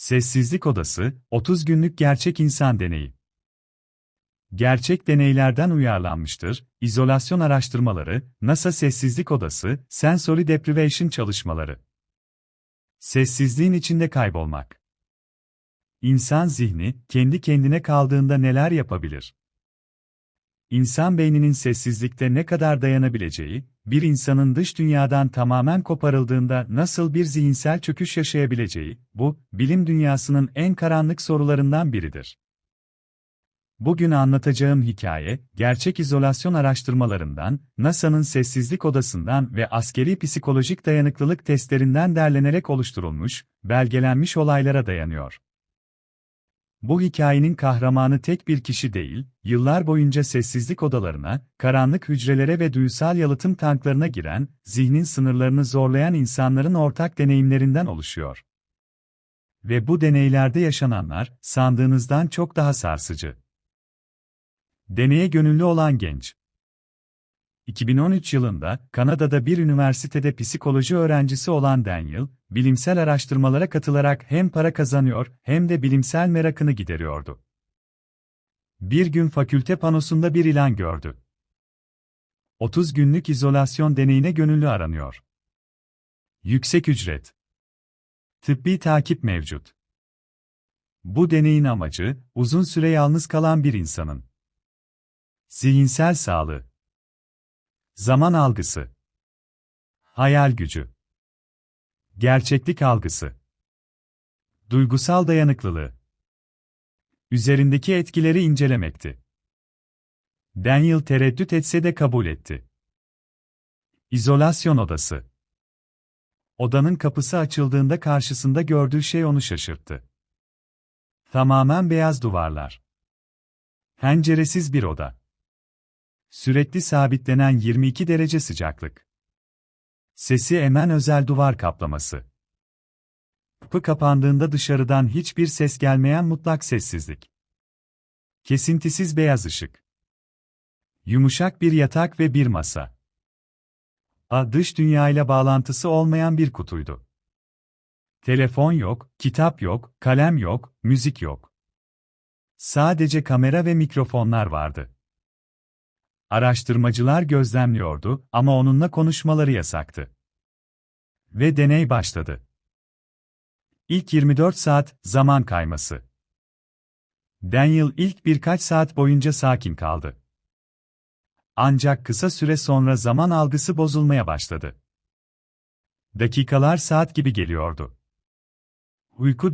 Sessizlik Odası, 30 günlük gerçek insan deneyi. Gerçek deneylerden uyarlanmıştır, izolasyon araştırmaları, NASA Sessizlik Odası, Sensory Deprivation çalışmaları. Sessizliğin içinde kaybolmak. İnsan zihni, kendi kendine kaldığında neler yapabilir? İnsan beyninin sessizlikte ne kadar dayanabileceği, bir insanın dış dünyadan tamamen koparıldığında nasıl bir zihinsel çöküş yaşayabileceği, bu, bilim dünyasının en karanlık sorularından biridir. Bugün anlatacağım hikaye, gerçek izolasyon araştırmalarından, NASA'nın sessizlik odasından ve askeri psikolojik dayanıklılık testlerinden derlenerek oluşturulmuş, belgelenmiş olaylara dayanıyor. Bu hikayenin kahramanı tek bir kişi değil, yıllar boyunca sessizlik odalarına, karanlık hücrelere ve duysal yalıtım tanklarına giren, zihnin sınırlarını zorlayan insanların ortak deneyimlerinden oluşuyor. Ve bu deneylerde yaşananlar, sandığınızdan çok daha sarsıcı. Deneye gönüllü olan genç 2013 yılında, Kanada'da bir üniversitede psikoloji öğrencisi olan Daniel, bilimsel araştırmalara katılarak hem para kazanıyor hem de bilimsel merakını gideriyordu. Bir gün fakülte panosunda bir ilan gördü. 30 günlük izolasyon deneyine gönüllü aranıyor. Yüksek ücret. Tıbbi takip mevcut. Bu deneyin amacı, uzun süre yalnız kalan bir insanın zihinsel sağlığı, zaman algısı, hayal gücü, gerçeklik algısı, duygusal dayanıklılığı, üzerindeki etkileri incelemekti. Daniel tereddüt etse de kabul etti. İzolasyon odası. Odanın kapısı açıldığında karşısında gördüğü şey onu şaşırttı. Tamamen beyaz duvarlar. Penceresiz bir oda. Sürekli sabitlenen 22 derece sıcaklık. Sesi emen özel duvar kaplaması. Kapı kapandığında dışarıdan hiçbir ses gelmeyen mutlak sessizlik. Kesintisiz beyaz ışık. Yumuşak bir yatak ve bir masa. A dış dünyayla bağlantısı olmayan bir kutuydu. Telefon yok, kitap yok, kalem yok, müzik yok. Sadece kamera ve mikrofonlar vardı. Araştırmacılar gözlemliyordu ama onunla konuşmaları yasaktı. Ve deney başladı. İlk 24 saat zaman kayması. Daniel ilk birkaç saat boyunca sakin kaldı. Ancak kısa süre sonra zaman algısı bozulmaya başladı. Dakikalar saat gibi geliyordu. Uyku